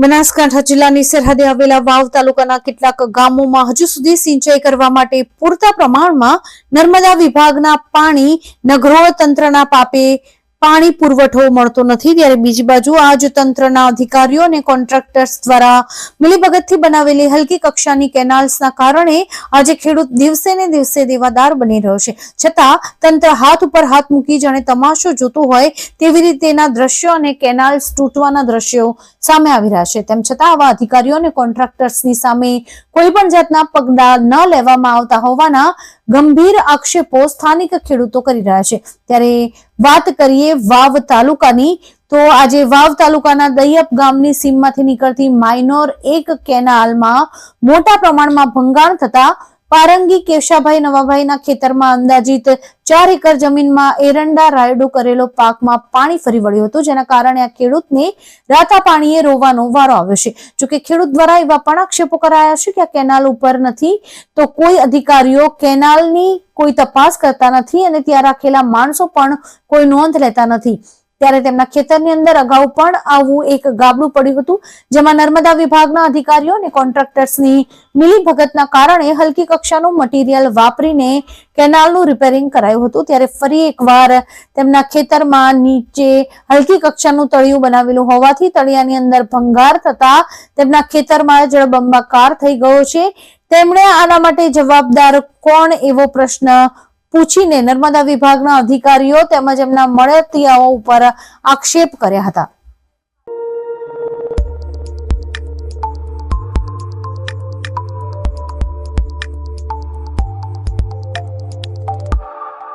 બનાસકાંઠા જિલ્લાની સરહદે આવેલા વાવ તાલુકાના કેટલાક ગામોમાં હજુ સુધી સિંચાઈ કરવા માટે પૂરતા પ્રમાણમાં નર્મદા વિભાગના પાણી નગરોળ તંત્રના પાપે પાણી પુરવઠો મળતો નથી ત્યારે બીજી બાજુ આજ તંત્રના અધિકારીઓ અને કોન્ટ્રાક્ટર્સ દ્વારા મિલીભગતથી બનાવેલી હલકી કક્ષાની કેનાલ્સના કારણે આજે ખેડૂત દિવસે ને દિવસે દેવાદાર બની રહ્યો છે. છતાં તંત્ર હાથ ઉપર હાથ મૂકી જાણે તમાશો જોતો હોય તેવી રીતેના દ્રશ્યો અને કેનાલ્સ તૂટવાના દ્રશ્યો સામે આવી રહ્યા છે. તેમ છતાં આવા અધિકારીઓ અને કોન્ટ્રાક્ટર્સની સામે કોઈ પણ જાતના પગલાં ન લેવામાં આવતા હોવાના ગંભીર આક્ષેપો સ્થાનિક ખેડૂતો કરી રહ્યા છે. ત્યારે વાત કરીએ વાવ તાલુકાની તો આજે વાવ તાલુકાના દૈયપ ગામની સીમમાંથી નીકળતી માઇનોર એક કેનાલમાં મોટા પ્રમાણમાં ભંગાણ થતા પારંગી કેશાભાઈ નવાભાઈના ખેતરમાં અંદાજિત ચાર એકર જમીનમાં એરંડા રાયડો કરેલો પાકમાં પાણી ફરી વળ્યું હતું, જેના કારણે આ ખેડૂતને રાતા પાણીએ રોવાનો વારો આવ્યો છે. જોકે ખેડૂત દ્વારા એવા પણ આક્ષેપો કરાયા છે કે આ કેનાલ ઉપર નથી, તો કોઈ અધિકારીઓ કેનાલની કોઈ તપાસ કરતા નથી અને ત્યાં રાખેલા માણસો પણ કોઈ નોંધ લેતા નથી. ત્યારે તેમના ખેતરની અંદર અગાઉ પણ આવું એક ગાબડું પડ્યું હતું, જેમાં નર્મદા વિભાગના અધિકારીઓ અને કોન્ટ્રાક્ટર્સની મિલીભગતના કારણે હલકી કક્ષાનું મટીરિયલ વાપરીને કેનાલનું રિપેરિંગ કરાયું હતું. ત્યારે ફરી એકવાર તેમના ખેતરમાં નીચે હલકી કક્ષાનું તળિયું બનાવેલું હોવાથી તળિયાની અંદર ભંગાર થતા તેમના ખેતરમાં જળબંબાકાર થઈ ગયો છે. તેમણે આના માટે જવાબદાર કોણ એવો પ્રશ્ન પૂછીને નર્મદા વિભાગના અધિકારીઓ તેમજ એમના મળતિયાઓ ઉપર આક્ષેપ કર્યા હતા.